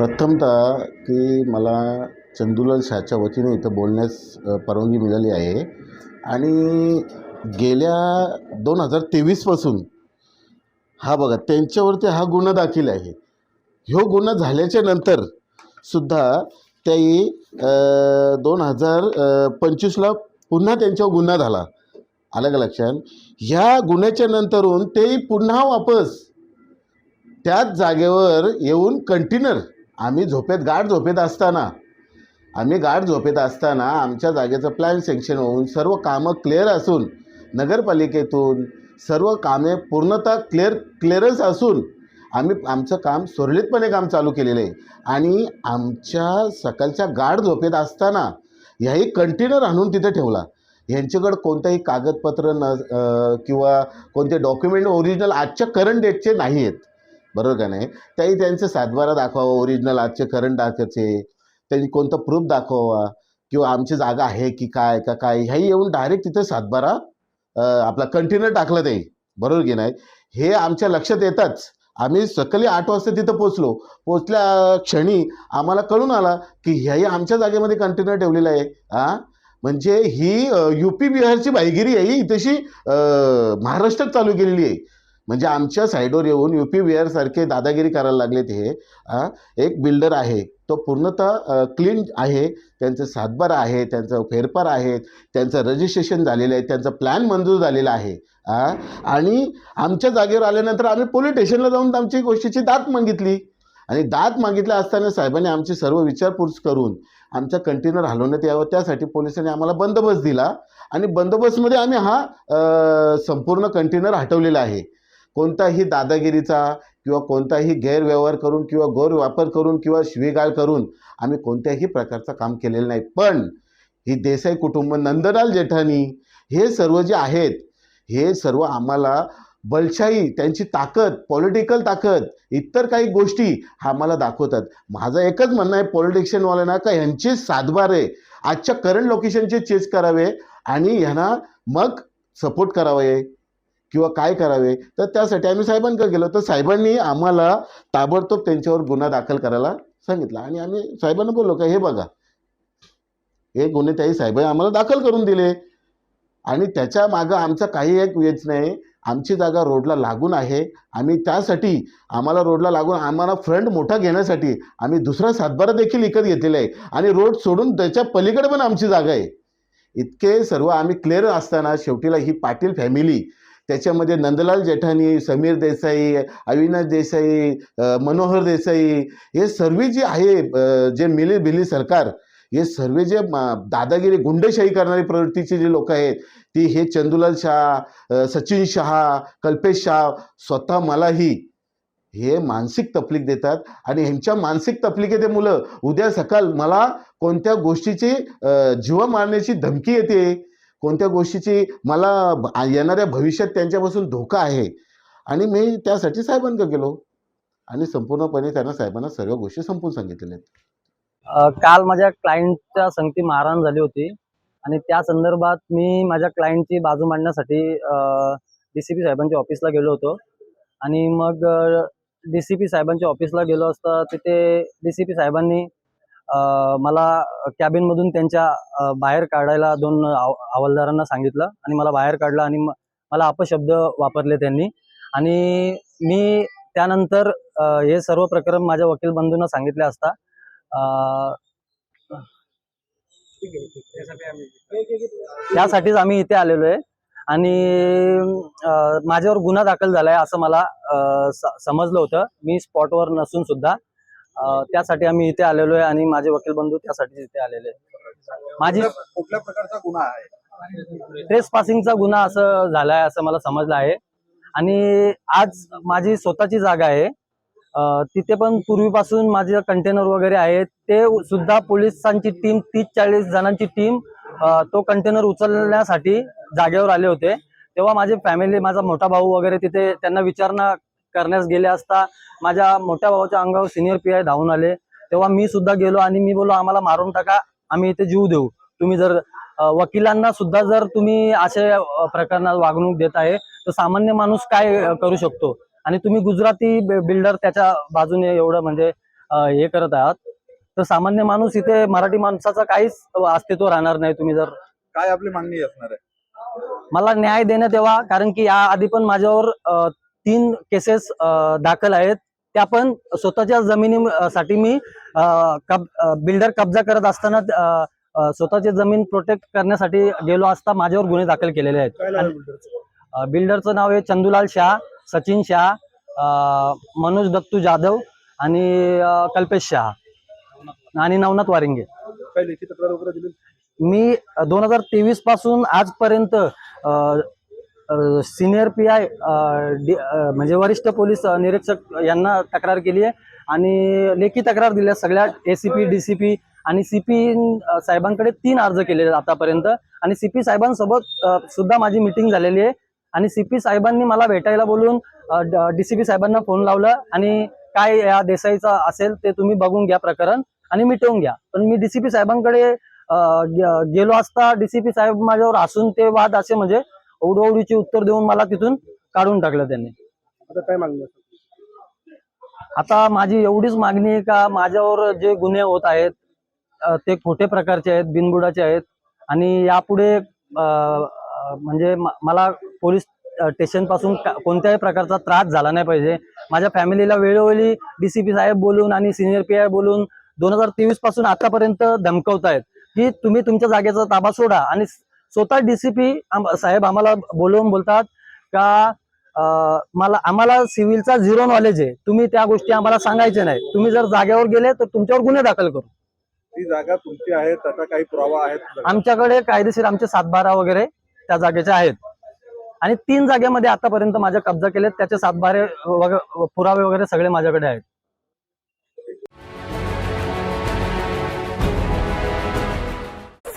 प्रथमतः की मला चंदुलाल शाहच्या वतीने इथं बोलण्यास परवानगी मिळाली आहे. आणि गेल्या दोन हजार तेवीसपासून हा बघा त्यांच्यावरती हा गुन्हा दाखल आहे. ह्यो गुन्हा झाल्याच्यानंतर सुद्धा त्याही दोन हजार पंचवीसला पुन्हा त्यांच्यावर गुन्हा झाला. आलं का लक्षात? ह्या गुन्ह्याच्या नंतरून तेही पुन्हा वापस त्याच जागेवर येऊन कंटेनर आम्ही झोपेत गाढ झोपेत असताना आम्ही गाढ झोपेत असताना आमच्या जागेचं प्लॅन सँक्शन होऊन सर्व कामं क्लिअर असून नगरपालिकेतून सर्व कामे पूर्णतः क्लिअर क्लिअरन्स असून आम्ही आमचं काम सुरळीतपणे काम चालू केलेलं आहे. आणि आमच्या सकाळच्या गाढ झोपेत असताना ह्याही कंटेनर आणून तिथे ठेवला. यांच्याकडं कोणताही कागदपत्र न किंवा कोणते डॉक्युमेंट ओरिजिनल आजच्या करंट डेटचे नाही आहेत बरोबर का नाही? त्याही त्यांचं सातबारा दाखवावा ओरिजिनल आजचे करंट दाखवायचे त्यांनी कोणतं प्रूफ दाखवावा किंवा आमची जागा आहे की काय का काय ह्याही येऊन डायरेक्ट तिथं सातबारा आपला कंटेनर टाकलं ते. बरोबर की नाही? हे आमच्या लक्षात येताच आम्ही सकाळी आठ वाजता तिथं पोचलो पोचल्या क्षणी आम्हाला कळून आला की ह्याही आमच्या जागेमध्ये कंटेनर ठेवलेला आहे. आ? म्हणजे ही यू पी बिहारची बाईगिरी आहे ही तशी महाराष्ट्रात चालू केलेली आहे. म्हणजे आमच्या साईडवर येऊन यू पी बिहारसारखे दादागिरी करायला लागलेत हे. एक बिल्डर आहे तो पूर्णतः क्लीन आहे त्यांचं सातबारा आहे त्यांचं फेरफार आहे त्यांचं रजिस्ट्रेशन झालेलं आहे त्यांचं प्लॅन मंजूर झालेला आहे. आणि आमच्या जागेवर आल्यानंतर आम्ही पोलीस स्टेशनला जाऊन आमची गोष्टीची दात मागितली. आणि दात मागितल्या असताना साहेबांनी आमची सर्व विचारपूस करून आमचा कंटेनर हलवण्यात यावं त्यासाठी पोलिसांनी आम्हाला बंदोबस्त दिला. आणि बंदोबस्तमध्ये आम्ही हा संपूर्ण कंटेनर हटवलेला आहे. कोणताही दादागिरीचा किंवा कोणताही गैरव्यवहार करून किंवा गैरवापर करून किंवा शिवीगाळ करून आम्ही कोणत्याही प्रकारचं काम केलेलं नाही. पण ही देसाई कुटुंब नंदलाल जेठानी हे सर्व जे आहेत हे सर्व आम्हाला बलशाही त्यांची ताकद पॉलिटिकल ताकद इतर काही गोष्टी हा आम्हाला दाखवतात. माझं एकच म्हणणं आहे पॉलिटिशियनवाल्यांना का ह्यांचे सातबारे आजच्या करंट लोकेशनचे चेस करावे आणि ह्यांना मग सपोर्ट करावे किंवा काय करावे? तर त्यासाठी आम्ही साहेबांकडे गेलो. तर साहेबांनी आम्हाला ताबडतोब त्यांच्यावर गुन्हा दाखल करायला सांगितला. आणि आम्ही साहेबांना बोललो का हे बघा हे गुन्हे त्याही साहेबांनी आम्हाला दाखल करून दिले. आणि त्याच्या मागं आमचा काही एक वेच नाही. आमची जागा रोडला लागून आहे. आम्ही त्यासाठी आम्हाला रोडला लागून आम्हाला फ्रंट मोठा घेण्यासाठी आम्ही दुसरा सातबारा देखील विकत घेतलेला आहे. आणि रोड सोडून त्याच्या पलीकडे पण आमची जागा आहे. इतके सर्व आम्ही क्लिअर असताना शेवटीला ही पाटील फॅमिली त्याच्यामध्ये नंदलाल जेठानी समीर देसाई अविनाश देसाई मनोहर देसाई हे सर्व जे आहे जे मिली भिली सरकार हे सर्व जे दादागिरी गुंडशाही करणारी प्रवृत्तीचे जे लोक आहेत ती हे चंदुलाल शाह सचिन शहा कल्पेश शाह स्वतः मलाही हे मानसिक तपलीक देतात. आणि ह्यांच्या मानसिक तकलिकेमुळं उद्या सकाळ मला कोणत्या गोष्टीची जीव मारण्याची धमकी येते? कोणत्या गोष्टीची मला भ- येणाऱ्या भविष्यात त्यांच्यापासून धोका आहे? आणि मी त्यासाठी साहेबांकडे गेलो. आणि संपूर्णपणे त्यांना साहेबांना सर्व गोष्टी संपून सांगितलेल्या आहेत. काल माझ्या क्लायंटच्या संगती मारहाण झाली होती. आणि त्या संदर्भात मी माझ्या क्लायंटची बाजू मांडण्यासाठी डी सी पी साहेबांच्या ऑफिसला गेलो होतो. आणि मग डी सी पी साहेबांच्या ऑफिसला गेलो असता तिथे डी सी पी साहेबांनी मला कॅबिनमधून त्यांच्या बाहेर काढायला दोन हवालदारांना सांगितलं आणि मला बाहेर काढलं आणि मला अपशब्द वापरले त्यांनी. आणि मी त्यानंतर हे सर्व प्रकरण माझ्या वकील बंधूंना सांगितले असता त्यासाठीच आम्ही इथे आलेलो आहे. आणि माझ्यावर गुन्हा दाखल झालाय असं मला समजलं होतं. मी स्पॉटवर नसून सुद्धा त्यासाठी आम्ही इथे आलेलो आहे आणि माझे वकील बंधू त्यासाठी इथे आलेले माझी कुठल्या प्रकारचा गुन्हा आहे? ट्रेस पासिंगचा गुन्हा असं झालाय असं मला समजलं आहे. आणि आज माझी स्वतःची जागा आहे. तिथे पण पूर्वीपासून माझे कंटेनर वगैरे आहेत. ते सुद्धा पोलिसांची टीम तीस चाळीस जणांची टीम तो कंटेनर उचलण्यासाठी जागेवर आले होते. तेव्हा माझी फॅमिली माझा मोठा भाऊ वगैरे तिथे त्यांना विचारणा करण्यास गेले असता माझ्या मोठ्या भावाच्या अंगावर सिनियर पी आय धावून आले. तेव्हा मी सुद्धा गेलो आणि मी बोलो आम्हाला मारून टाका आम्ही इथे जीव देऊ. तुम्ही जर वकिलांना सुद्धा जर तुम्ही असे प्रकरणात वागणूक देत आहे तर सामान्य माणूस काय करू शकतो? आणि तुम्ही गुजराती बिल्डर त्याच्या बाजूने एवढं म्हणजे हे करत आहात. तर सामान्य माणूस इथे मराठी माणसाचं काहीच अस्तित्व राहणार नाही तुम्ही जर काय आपली मागणी असणार आहे? मला न्याय देण्यात यावा कारण की या आधी पण माझ्यावर तीन केसेस दाखल आहेत. त्या पण स्वतःच्या जमिनीसाठी मी कब बिल्डर कब्जा करत असताना स्वतःची जमीन प्रोटेक्ट करण्यासाठी गेलो असता माझ्यावर गुन्हे दाखल केलेले आहेत. बिल्डरचं? नाव आहे चंदुलाल शाह सचिन शाह मनोज दत्तू जाधव आणि कल्पेश शाह आणि नवनाथ वारिंगे. मी दोन हजार तेवीसपासून आजपर्यंत सिनियर पी आय म्हणजे वरिष्ठ पोलीस निरीक्षक यांना तक्रार केली आहे आणि लेखी तक्रार दिल्या सगळ्या A C P D C P आणि सीपी साहेबांकडे तीन अर्ज केलेले आतापर्यंत. आणि सीपी साहेबांसोबत सुद्धा माझी मिटिंग झालेली आहे. आणि सीपी साहेबांनी मला भेटायला बोलून डी सी पी साहेबांना फोन लावला आणि काय या देसाईचा असेल ते तुम्ही बघून घ्या प्रकरण आणि मिटवून घ्या. पण मी डी सी पी साहेबांकडे गेलो असता डी सी पी साहेब माझ्यावर असून ते वाद असे म्हणजे ओढवडीची उत्तर देऊन मला तिथून काढून टाकलं त्यांनी आता काय मागणी? आता माझी एवढीच मागणी आहे का माझ्यावर जे गुन्हे होत आहेत ते खोटे प्रकारचे आहेत बिनबुडाचे आहेत आणि यापुढे म्हणजे मला पोलीस स्टेशनपासून कोणत्याही प्रकारचा त्रास झाला नाही पाहिजे माझ्या फॅमिलीला वेळोवेळी डीसीपी साहेब बोलून आणि सिनियर पी आय बोलून दोन हजार तेवीसपासून आतापर्यंत धमकवतायत की तुम्ही तुमच्या जागेचा ताबा सोडा आणि स्वतः डीसीपी साहेब आम्हाला बोलवून बोलतात का मला आम्हाला सिव्हिलचा झिरो नॉलेज आहे. तुम्ही त्या गोष्टी आम्हाला सांगायचे नाही. तुम्ही जर जागेवर गेले तर तुमच्यावर गुन्हे दाखल करू. ती जागा तुमची आहे त्याचा काही पुरावा आहे? आमच्याकडे कायदेशीर आमचे सातबारा वगैरे त्या जागेचे आहेत. आणि तीन जागेमध्ये आतापर्यंत माझ्या कब्जा केलेत त्याचे सातबारे वगैरे पुरावे वगैरे सगळे माझ्याकडे आहेत.